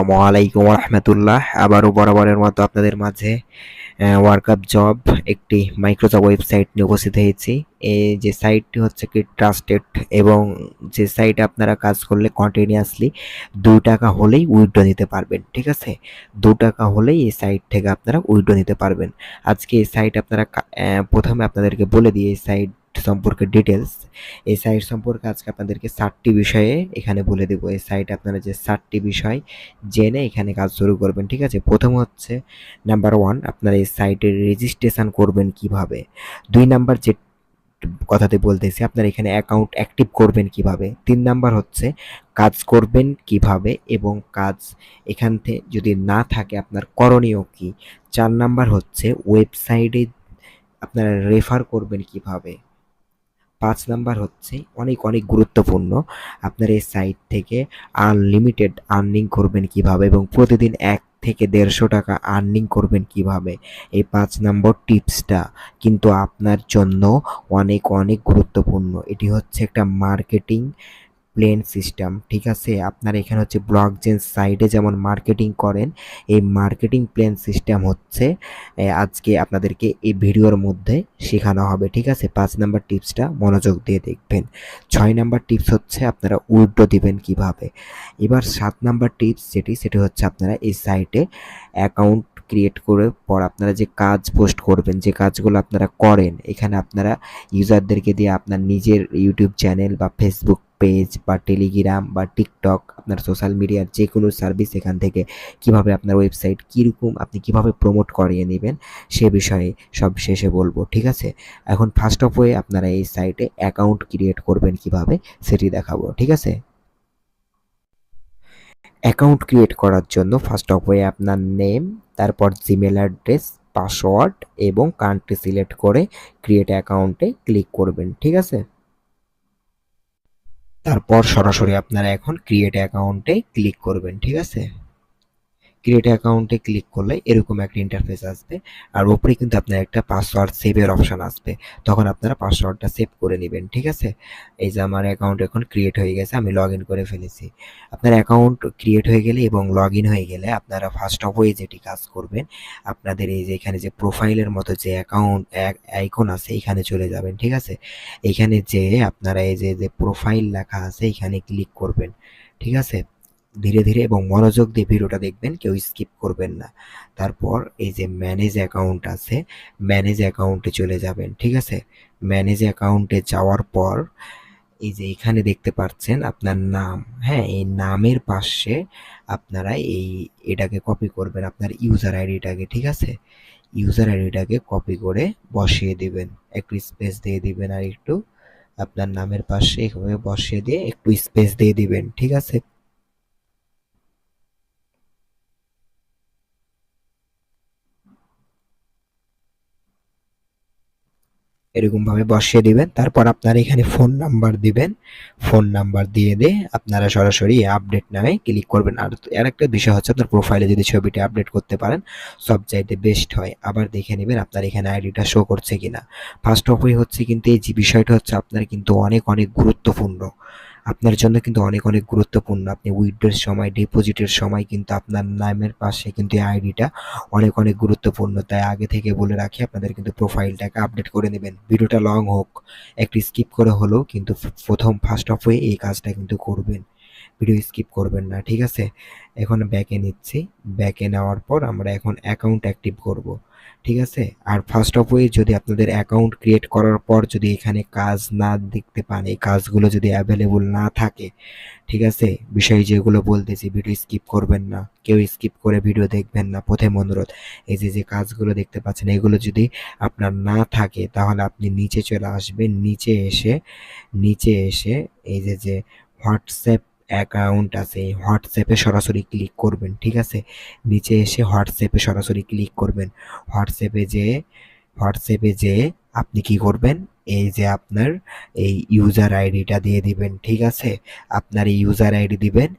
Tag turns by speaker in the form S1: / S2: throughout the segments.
S1: আসসালামু আলাইকুম রহমতুল্লাহ আবারও বরাবরের মতো আপনাদের মাঝে ওয়ার্কআপ জব একটি মাইক্রোসফট ওয়েবসাইট নিয়ে উপস্থিত হয়েছি। এই যে সাইটটি হচ্ছে কি ট্রাস্টেড এবং যে সাইটে আপনারা কাজ করলে কন্টিনিউয়াসলি দু টাকা হলেই উইথড্র নিতে পারবেন, ঠিক আছে? দু টাকা হলেই এই সাইট থেকে আপনারা উইথড্র নিতে পারবেন। আজকে এই সাইট আপনারা প্রথমে আপনাদেরকে বলে দিই, এই সাইট সম্পর্কে ডিটেলস এই সাইট সম্পর্কে আজকে আপনাদেরকে চারটি বিষয়ে এখানে বলে দেবো। এই সাইট আপনারা যে চারটি বিষয় জেনে এখানে কাজ শুরু করবেন, ঠিক আছে? প্রথম হচ্ছে নাম্বার ওয়ান আপনারা এই সাইটের রেজিস্ট্রেশন করবেন কীভাবে? দুই নাম্বার যে কথাতে বলতেছি, আপনারা এখানে অ্যাকাউন্ট অ্যাক্টিভ করবেন কীভাবে? তিন নাম্বার হচ্ছে কাজ করবেন কীভাবে এবং কাজ এখান থেকে যদি না থাকে আপনার করণীয় কি? চার নাম্বার হচ্ছে ওয়েবসাইটে আপনারা রেফার করবেন কীভাবে? পাঁচ নাম্বার হচ্ছে অনেক অনেক গুরুত্বপূর্ণ। আপনার এই সাইট থেকে আনলিমিটেড আর্নিং করবেন কীভাবে এবং প্রতিদিন এক থেকে দেড়শো টাকা আর্নিং করবেন কীভাবে? এই পাঁচ নম্বর টিপসটা কিন্তু আপনার জন্য অনেক অনেক গুরুত্বপূর্ণ। এটি হচ্ছে একটা মার্কেটিং প্লেন সিস্টেম, ঠিক আছে? আপনার এখানে হচ্ছে ব্লক চেন সাইডে যেমন মার্কেটিং করেন, এই মার্কেটিং প্লেন সিস্টেম হচ্ছে আজকে আপনাদেরকে এই ভিডিওর মধ্যে শেখানো হবে, ঠিক আছে? পাঁচ নাম্বার টিপসটা মনোযোগ দিয়ে দেখবেন। ছয় নাম্বার টিপস হচ্ছে আপনারা উইড্রো দিবেন কীভাবে? এবার সাত নাম্বার টিপস যেটি, সেটি হচ্ছে আপনারা এই সাইটে অ্যাকাউন্ট ক্রিয়েট করে পর আপনারা যে কাজ পোস্ট করবেন, যে কাজগুলো আপনারা করেন, এখানে আপনারা ইউজারদেরকে দিয়ে আপনার নিজের ইউটিউব চ্যানেল বা ফেসবুক পেজ বা টেলিগ্রাম বা টিকটক আপনার সোশ্যাল মিডিয়ার যে কোনো সার্ভিস এখান থেকে কীভাবে আপনার ওয়েবসাইট কীরকম, আপনি কীভাবে প্রমোট করিয়ে নেবেন, সে বিষয়ে সব শেষে বলব, ঠিক আছে? এখন ফার্স্ট অফ ওয়ে আপনারা এই সাইটে অ্যাকাউন্ট ক্রিয়েট করবেন কীভাবে, সেটি দেখাবো, ঠিক আছে? অ্যাকাউন্ট ক্রিয়েট করার জন্য ফার্স্ট অফ ওয়ে আপনার নেম তারপর জিমেল অ্যাড্রেস পাসওয়ার্ড এবং কান্ট্রি সিলেক্ট করে ক্রিয়েট অ্যাকাউন্টে ক্লিক করবেন, ঠিক আছে? তারপর সরাসরি আপনারা এখন ক্রিয়েট অ্যাকাউন্টে ক্লিক করবেন ঠিক আছে? ক্রিয়েট অ্যাকাউন্টে ক্লিক করলে এরকম একটা ইন্টারফেস আসবে। আর ওপরে কিন্তু আপনার একটা পাসওয়ার্ড সেভের অপশন আসবে। তখন আপনারা পাসওয়ার্ডটা সেভ করে নেবেন, ঠিক আছে? এই যে আমার অ্যাকাউন্ট এখন ক্রিয়েট হয়ে গেছে, আমি লগ ইন করে ফেলেছি। আপনার অ্যাকাউন্ট ক্রিয়েট হয়ে গেলে এবং লগ ইন হয়ে গেলে আপনারা ফার্স্ট অফ ওয়ে যেটি কাজ করবেন, আপনাদের এই যে এখানে যে প্রোফাইলের মতো যে অ্যাকাউন্ট আইকন আছে, এখানে চলে যাবেন, ঠিক আছে? এখানে যে আপনারা এই যে যে প্রোফাইল লেখা আছে, এখানে ক্লিক করবেন, ঠিক আছে? ধীরে ধীরে এবং মনোযোগ দিয়ে ভিডিওটা দেখবেন, কেউ স্কিপ করবেন না। তারপর এই যে ম্যানেজ অ্যাকাউন্ট আছে ম্যানেজ অ্যাকাউন্টে চলে যাবেন, ঠিক আছে? ম্যানেজ অ্যাকাউন্টে যাওয়ার পর এই যে এখানে দেখতে পাচ্ছেন আপনার নাম। হ্যাঁ এই নামের পাশে আপনারা এই এটাকে কপি করবেন, আপনার ইউজার আইডিটাকে ঠিক আছে? ইউজার আইডিটাকে কপি করে বসিয়ে দিবেন। একটু স্পেস দিয়ে দিবেন আর একটু আপনার নামের পাশে এভাবে বসিয়ে দিয়ে একটু স্পেস দিয়ে দিবেন, ঠিক আছে? এরকম ভাবে বসিয়ে দিবেন। তারপর আপনারা এখানে ফোন নাম্বার দিবেন। ফোন নাম্বার দিয়ে দিয়ে আপনারা সরাসরি আপডেট নামে ক্লিক করবেন। আর আর একটা বিষয় হচ্ছে আপনার প্রোফাইলে যদি ছবিটা আপডেট করতে পারেন সব চাইতে বেস্ট হয়। আবার দেখে নেবেন আপনার এখানে আইডিটা শো করছে কিনা। ফার্স্ট অফ হচ্ছে কিন্তু এই যে বিষয়টা হচ্ছে আপনার কিন্তু অনেক অনেক গুরুত্বপূর্ণ। আপনার জন্য কিন্তু অনেক অনেক গুরুত্বপূর্ণ। আপনি উইথড্রোর সময় ডিপোজিটের সময় কিন্তু আপনার নামের পাশে কিন্তু এই আইডিটা অনেক অনেক গুরুত্বপূর্ণ। তাই আগে থেকে বলে রাখি, আপনাদের কিন্তু প্রোফাইলটাকে আপডেট করে নেবেন। ভিডিওটা লং হোক, একটু স্কিপ করে হলেও কিন্তু প্রথম ফার্স্ট অফ ওয়ে এই কাজটা কিন্তু করবেন। ভিডিও স্কিপ করবেন না, ঠিক আছে? এখন ব্যাকে নিচ্ছি। ব্যাকে নেওয়ার পর আমরা এখন অ্যাকাউন্ট অ্যাক্টিভ করব, ঠিক আছে? আর ফার্স্ট অফ ওয়ে যদি আপনাদের অ্যাকাউন্ট ক্রিয়েট করার পর যদি এখানে কাজ না দেখতে পান, এই কাজগুলো যদি অ্যাভেলেবল না থাকে, ঠিক আছে? বিষয় যেগুলো বলতেছি ভিডিও স্কিপ করবেন না। কেউ স্কিপ করে ভিডিও দেখবেন না। প্রথম অনুরোধ, এই যে যে কাজগুলো দেখতে পাচ্ছেন, এগুলো যদি আপনার না থাকে, তাহলে আপনি নিচে চলে আসবেন। নিচে এসে নিচে এসে এই যে যে হোয়াটসঅ্যাপ অ্যাকাউন্ট আছে হোয়াটসঅ্যাপে সরাসরি ক্লিক করবেন, ঠিক আছে? নিচে এসে হোয়াটসঅ্যাপে সরাসরি ক্লিক করবেন। হোয়াটসঅ্যাপে যে হোয়াটসঅ্যাপে যে আপনি কি করবেন? এই যে আপনার এই ইউজার আইডিটা দিয়ে দিবেন, ঠিক আছে? আপনার এই ইউজার আইডি দিবেন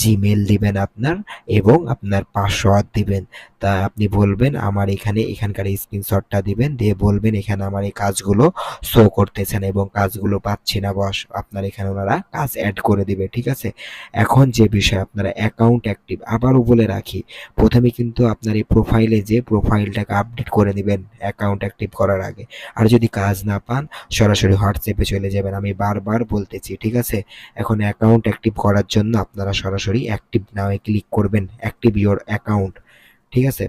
S1: জিমেল দিবেন আপনার এবং আপনার পাসওয়ার্ড দিবেন। তা আপনি বলবেন, আমার এখানে এখানকার স্ক্রিনশটটা দিবেন। দিয়ে বলবেন, এখানে আমার এই কাজগুলো শো করতেছেন এবং কাজগুলো পাচ্ছি না বস আপনার এখানে ওনারা কাজ অ্যাড করে দিবে, ঠিক আছে? এখন যে বিষয়, আপনারা অ্যাকাউন্ট অ্যাক্টিভ আবারও বলে রাখি, প্রথমে কিন্তু আপনার এই প্রোফাইলে যে প্রোফাইলটাকে আপডেট করে নেবেন অ্যাকাউন্ট অ্যাক্টিভ করার আগে। আর যদি কাজ না পান, সরাসরি হোয়াটসঅ্যাপে চলে যাবেন। আমি বারবার বলতেছি, ঠিক আছে? এখন অ্যাকাউন্ট অ্যাক্টিভ করার জন্য আপনারা সরাসরি অ্যাক্টিভ নাও ক্লিক করবেন অ্যাক্টিভ ইওর অ্যাকাউন্ট ঠিক আছে?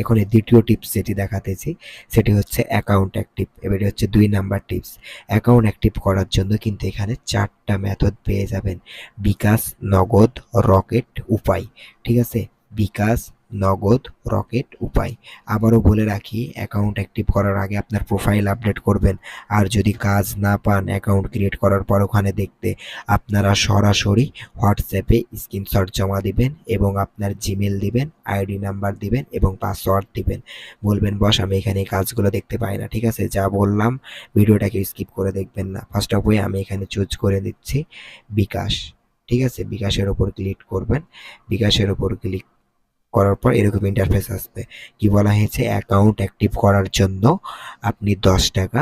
S1: এখানে দ্বিতীয় টিপস যেটি দেখাতেছি, সেটি হচ্ছে অ্যাকাউন্ট অ্যাক্টিভ এবারে হচ্ছে দুই নাম্বার টিপস অ্যাকাউন্ট অ্যাক্টিভ করার জন্য কিন্তু এখানে চারটা মেথড পেয়ে যাবেন। বিকাশ, নগদ রকেট উপায়, ঠিক আছে? বিকাশ নগদ, রকেট, উপায়। আবারও বলে রাখি অ্যাকাউন্ট অ্যাক্টিভ করার আগে আপনার প্রোফাইল আপডেট করবেন। আর যদি কাজ না পান অ্যাকাউন্ট ক্রিয়েট করার পর ওখানে দেখতে আপনারা সরাসরি হোয়াটসঅ্যাপে স্ক্রিনশট জমা দিবেন এবং আপনার জিমেল দিবেন আইডি নাম্বার দিবেন এবং পাসওয়ার্ড দিবেন। বলবেন, বস, আমি এখানে কাজগুলো দেখতে পাই না। ঠিক আছে, যা বললাম, ভিডিওটাকে স্কিপ করে দেখবেন না। ফার্স্ট অফ ওয়ে আমি এখানে চুজ করে দিচ্ছি বিকাশ। ঠিক আছে, বিকাশের ওপর ক্লিক করবেন। বিকাশের ওপর ক্লিক করার পর এরকম ইন্টারফেস আসবে। কি বলা হয়েছে? অ্যাকাউন্ট অ্যাক্টিভ করার জন্য আপনি দশ টাকা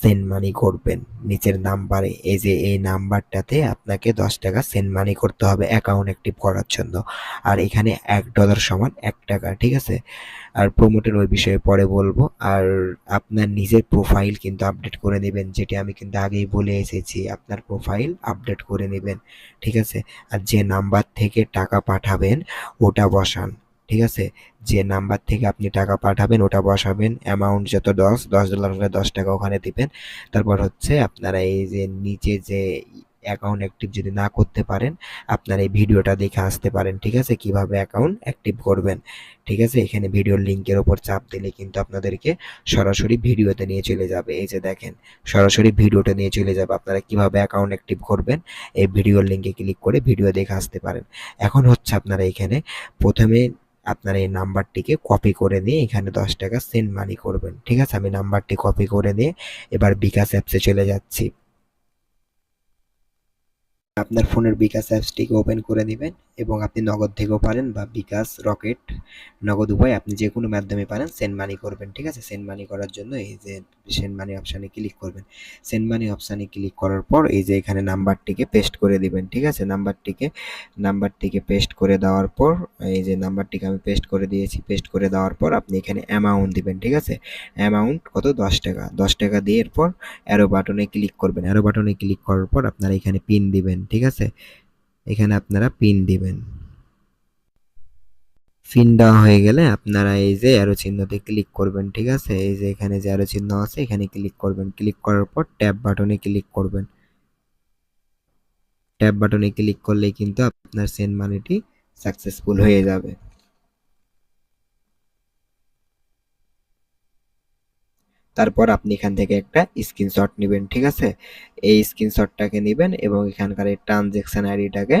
S1: সেন্ড মানি করবেন। নিচের নাম্বারে এই যে এই নাম্বারটাতে আপনাকে দশ টাকা সেন্ড মানি করতে হবে অ্যাকাউন্ট অ্যাক্টিভ করার জন্য। আর এখানে এক ডলার সমান এক টাকা, ঠিক আছে? আর প্রোমোটের ওই বিষয়ে পরে বলব। আর আপনার নিজের প্রোফাইল কিন্তু আপডেট করে নেবেন, যেটি আমি কিন্তু আগেই বলে এসেছি। আপনার প্রোফাইল আপডেট করে নেবেন, ঠিক আছে? আর যে নাম্বার থেকে টাকা পাঠাবেন, ওটা বসান। ঠিক আছে? যে নাম্বার থেকে আপনি টাকা পাঠাবেন, ওটা বসাবেন অ্যামাউন্ট যত দশ দশ ডলার হলে দশ টাকা ওখানে দিবেন। তারপর হচ্ছে আপনারা এই যে নিচে যে অ্যাকাউন্ট অ্যাক্টিভ যদি না করতে পারেন, আপনারা এই ভিডিওটা দেখে আসতে পারেন, ঠিক আছে? কীভাবে অ্যাকাউন্ট অ্যাক্টিভ করবেন, ঠিক আছে? এখানে ভিডিওর লিঙ্কের ওপর চাপ দিলে কিন্তু আপনাদেরকে সরাসরি ভিডিওতে নিয়ে চলে যাবে। এই যে দেখেন, সরাসরি ভিডিওটা নিয়ে চলে যাবে। আপনারা কীভাবে অ্যাকাউন্ট অ্যাক্টিভ করবেন, এই ভিডিওর লিঙ্কে ক্লিক করে ভিডিও দেখে আসতে পারেন। এখন হচ্ছে আপনারা এখানে প্রথমে আপনার এই নাম্বারটিকে কপি করে দিয়ে এখানে দশ টাকা সেন্ড মানি করবেন। ঠিক আছে? আমি নাম্বারটি কপি করে দিয়ে এবার বিকাশ অ্যাপসে চলে যাচ্ছি। আপনার ফোনের বিকাশ অ্যাপসটিকে ওপেন করে নেবেন এবং আপনি নগদ থেকেও পারেন বা বিকাশ রকেট নগদ উপায় আপনি যে কোনো মাধ্যমে পারেন, সেন্ড মানি করবেন, ঠিক আছে? সেন্ড মানি করার জন্য এই যে সেন্ড মানি অপশানে ক্লিক করবেন। সেন্ড মানি অপশানে ক্লিক করার পর এই যে এখানে নাম্বারটিকে পেস্ট করে দিবেন, ঠিক আছে? নাম্বারটিকে নাম্বারটিকে পেস্ট করে দেওয়ার পর, এই যে নাম্বারটিকে আমি পেস্ট করে দিয়েছি, পেস্ট করে দেওয়ার পর আপনি এখানে অ্যামাউন্ট দিবেন, ঠিক আছে? অ্যামাউন্ট কত? দশ টাকা। দশ টাকা দিয়ে এরপর অ্যারো বাটনে ক্লিক করবেন। অ্যারো বাটনে ক্লিক করার পর আপনারা এখানে পিন দিবেন। ঠিক আছে? এখানে আপনারা পিন দিবেন। পিন দেওয়া হয়ে গেলে আপনারা এই যে অ্যারো চিহ্নতে ক্লিক করবেন, ঠিক আছে? এই যে এখানে যে অ্যারো চিহ্ন আছে, এখানে ক্লিক করবেন। ক্লিক করার পর ট্যাব বাটনে ক্লিক করবেন। ট্যাব বাটনে ক্লিক করলে কিন্তু আপনার সেন্ড মানিটি সাকসেসফুল হয়ে যাবে। তারপর আপনি এখান থেকে একটা স্ক্রিনশট নেবেন, ঠিক আছে? এই স্ক্রিনশটটাকে নেবেন এবং এখানকার এই ট্রানজেকশন আইডিটাকে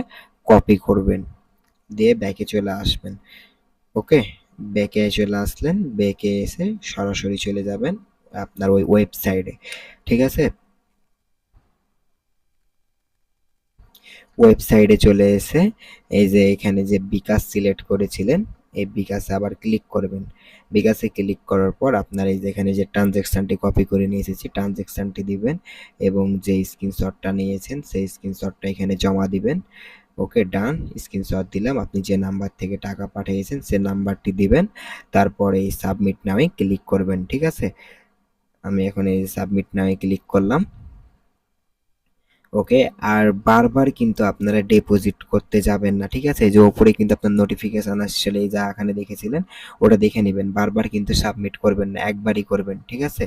S1: কপি করবেন। দিয়ে ব্যাকে চলে আসবেন। ওকে ব্যাকে চলে আসলেন ব্যাকে এসে সরাসরি চলে যাবেন আপনার ওই ওয়েবসাইটে ঠিক আছে? ওয়েবসাইটে চলে এসে এই যে এখানে যে বিকাশ সিলেক্ট করেছিলেন এই বিকাশে আবার ক্লিক করবেন। বিকাশে ক্লিক করার পর আপনার এই যেখানে যে ট্রানজ্যাকশানটি কপি করে নিয়ে এসেছি ট্রানজ্যাকশানটি দিবেন এবং যে স্ক্রিনশটটা নিয়েছেন, সেই স্ক্রিনশটটা এখানে জমা দিবেন। ওকে ডান স্ক্রিনশট দিলাম। আপনি যে নাম্বার থেকে টাকা পাঠিয়েছেন, সে নাম্বারটি দিবেন। তারপর এই সাবমিট নামে ক্লিক করবেন, ঠিক আছে? আমি এখন এই সাবমিট নামে ক্লিক করলাম। ওকে? আর বারবার কিন্তু আপনারা ডিপোজিট করতে যাবেন না, ঠিক আছে? যে ওপরে কিন্তু আপনার নোটিফিকেশান আসছিল, এই যা এখানে দেখেছিলেন, ওটা দেখে নেবেন। বারবার কিন্তু সাবমিট করবেন না, একবারই করবেন, ঠিক আছে?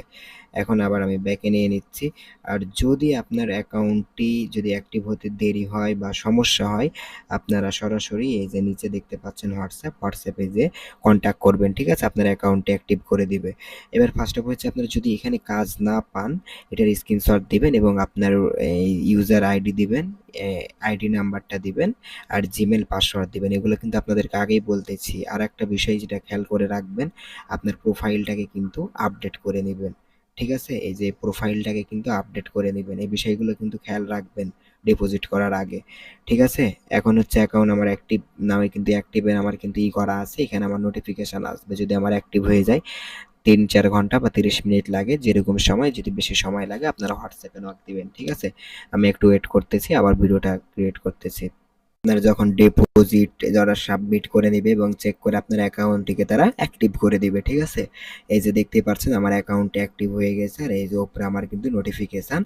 S1: এখন আবার আমি ব্যাকে নিয়ে নিচ্ছি। আর যদি আপনার অ্যাকাউন্টটি যদি অ্যাক্টিভ হতে দেরি হয় বা সমস্যা হয়, আপনারা সরাসরি এই যে নিচে দেখতে পাচ্ছেন হোয়াটসঅ্যাপ হোয়াটসঅ্যাপে যে কন্ট্যাক্ট করবেন, ঠিক আছে? আপনার অ্যাকাউন্টটি অ্যাক্টিভ করে দিবে। এবার ফার্স্ট অফ হচ্ছে আপনারা যদি এখানে কাজ না পান, এটার স্ক্রিনশট দিবেন এবং আপনার ইউজার আইডি দিবেন আইডি নাম্বারটা দিবেন আর জিমেল পাসওয়ার্ড দিবেন। এগুলো কিন্তু আপনাদেরকে আগেই বলতেছি। আর একটা বিষয় যেটা খেয়াল করে রাখবেন, আপনার প্রোফাইলটাকে কিন্তু আপডেট করে নেবেন। ঠিক আছে? এই যে প্রোফাইলটাকে কিন্তু আপডেট করে নেবেন এই বিষয়গুলো কিন্তু খেয়াল রাখবেন ডিপোজিট করার আগে। ঠিক আছে? এখন হচ্ছে অ্যাকাউন্ট আমার অ্যাক্টিভ নামে কিন্তু অ্যাক্টিভের আমার কিন্তু ই করা আছে। এখানে আমার নোটিফিকেশান আসবে। যদি আমার অ্যাক্টিভ হয়ে যায়, তিন, চার ঘণ্টা বা তিরিশ মিনিট লাগে, যেরকম সময়, যদি বেশি সময় লাগে, আপনারা হোয়াটসঅ্যাপে নক দিবেন। ঠিক আছে? আমি একটু ওয়েট করতেছি, আবার ভিডিওটা ক্রিয়েট করতেছি। আপনারা যখন ডিপোজিট যারা সাবমিট করে নেবে এবং চেক করে আপনার অ্যাকাউন্টটিকে তারা অ্যাক্টিভ করে দিবে, ঠিক আছে? এই যে দেখতে পাচ্ছেন, আমার অ্যাকাউন্টে অ্যাক্টিভ হয়ে গেছে, আর এই যে ওপরে আমার কিন্তু নোটিফিকেশান